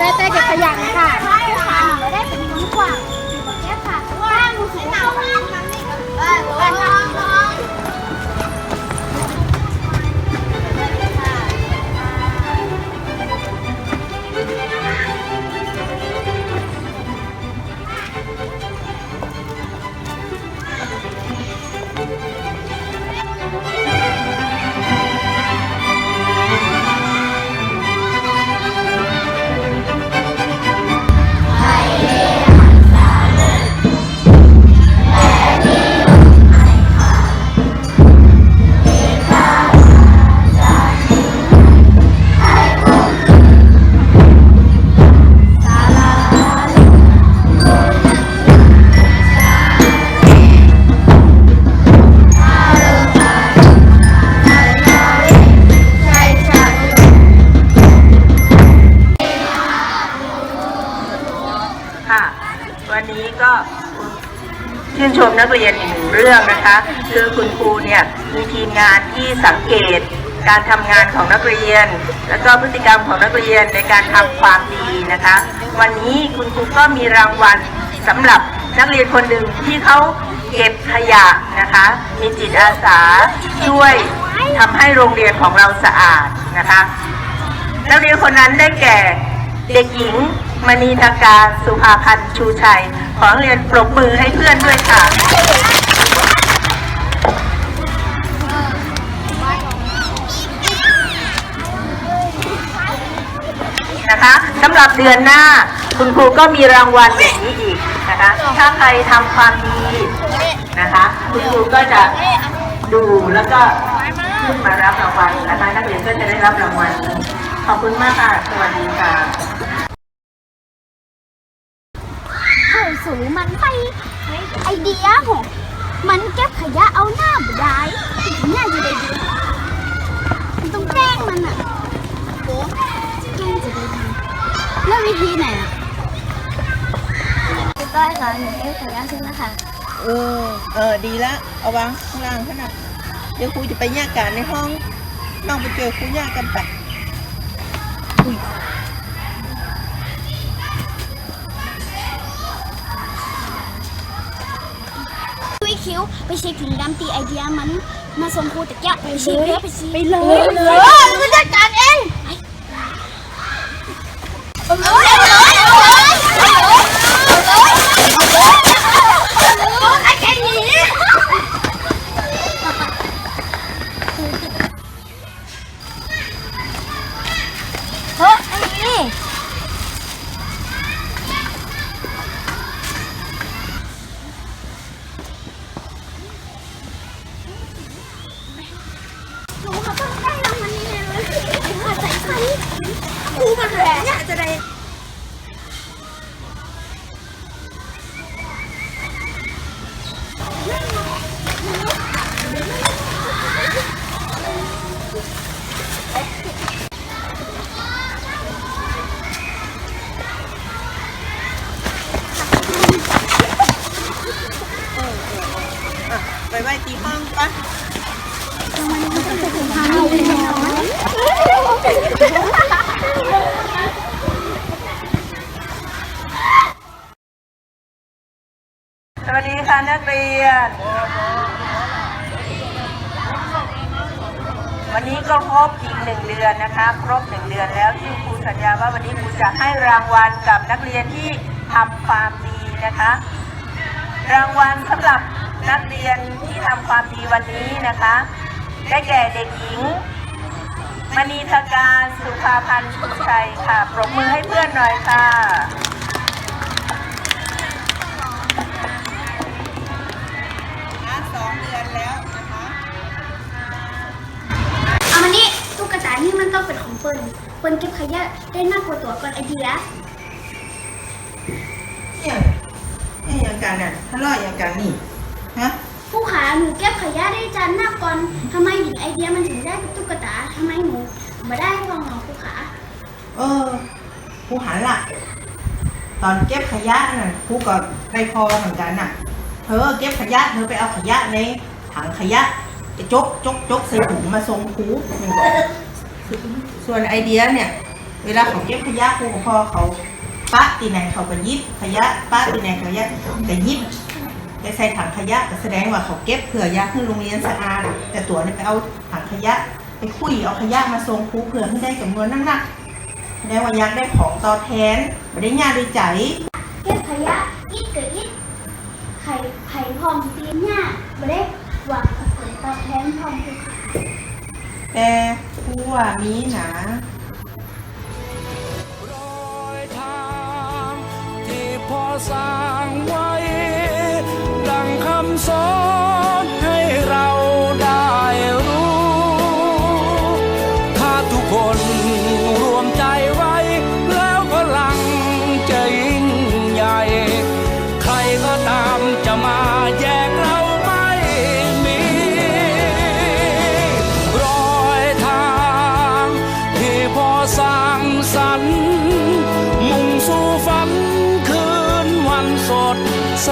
แต่แต่เก็บขยะนะคะใช่ค่ะ ชื่นชมนักเรียนอีกหนึ่งเรื่องนะคะ คือคุณครูเนี่ยมีทีมงานที่สังเกตการทำงานของนักเรียน แล้วก็พฤติกรรมของนักเรียนในการทำความดีนะคะ วันนี้คุณครูก็มีรางวัลสำหรับนักเรียนคนหนึ่งที่เขาเก็บขยะนะคะ มีจิตอาสาช่วยทำให้โรงเรียนของเราสะอาดนะคะ นักเรียนคนนั้นได้แก่เด็กหญิง มณีทการสุภาพันธ์ชูชัย ขอเรียนปรบมือให้เพื่อนด้วยค่ะ นะคะสำหรับเดือนหน้า คุณครูก็มีรางวัลแบบนี้อีกนะคะ ถ้าใครทำความดีนะคะ คุณครูก็จะดูแล้วก็ขึ้นมารับรางวัลนะคะนักเรียนก็จะได้รับรางวัลขอบคุณมากค่ะ สวัสดีค่ะ เข้าสู่มันไปไอเดียหกมันเก็บขยะเอาหน้าบ่ได้หน้าจะได้ดีมันต้องแกล้งมันอะโอ้แกล้งจะได้ดีแล้ววิธีไหนอะพี่ก้อยค่ะหนูเก็บขยะใช่ไหมคะเออ เออ ดีละ เอาวางข้างล่างขนาดเดี๋ยวครูจะไปแยกกันในห้อง น้องไปเจอครูแยกกันไป คุยคิ้ว ไปเช็คถึงดำตีไอเดียมันมาส่งครูตะเกียบไปเช็คเลยไปเช็คไปเลยเลยหนูจัดการเองเอาเครูมาแหละเนี่ยจะได้ไปไว้ตีห้องปะสวัสดี คะนักเรียน วันนี้ก็ครบอีกหนึ่งเดือนนะคะ ครบหนึ่งเดือนแล้วที่ครูสัญญาว่าวันนี้ครูจะให้รางวัลกับนักเรียนที่ทำความดีนะคะ รางวัลสำหรับนักเรียนที่ทำความดีวันนี้นะคะได้แก่เด็กหญิงมณีทการสุภาพันธ์ชูชัยค่ะปรบมือให้เพื่อนหน่อยค่ะ มากกว่าตัวก่อนไอเดียเนี่ยเนี่ยอย่างกันน่ะทะเลาะอย่างกันนี่ฮะผู้ขาหนูเก็บขยะได้จานหน้าก่อนทำไมหญิงไอเดียมันถึงได้กับตุ๊กตาทำไมหนูไม่ได้ลองลองผู้ขาเออครูหันละตอนเก็บขยะน่ะครูก็ได้พอเหมือนกันน่ะ เธอเก็บขยะเธอไปเอาขยะในถังขยะไปจกจกจกใส่ถุงมาส่งครูมันก็ส่วนไอเดียเนี่ย เวลาเขาเก็บขยะครูกับพ่อเขาปะตีไหนเขาก็ยิบขยะปะตีไหนขยะแต่ยิบไปใส่ถังขยะก็แสดงว่าเขาเก็บเผื่อยาขึ้นโรงเรียนสะอาดแต่ตัวนี่ไปเอาถังขยะไปคุยเอาขยะมาส่งครูเผื่อให้ได้จำนวนนั่งนักแสดงว่ายากได้ของตอบแทนไม่ได้ยาด้วยใจเก็บขยะอิดกับอิดไข่ไข่พร้อมตีนเนี่ยไม่ได้หวังผลตอบแทนพร้อมแต่ครูว่ามีหนา สร้างไว้ ดังคำสอนให้เราได้รู้ ถ้าทุกคนรวมใจไว้ แล้วพลังจะยิ่งใหญ่ ใครก็ตามจะมาแย สดใส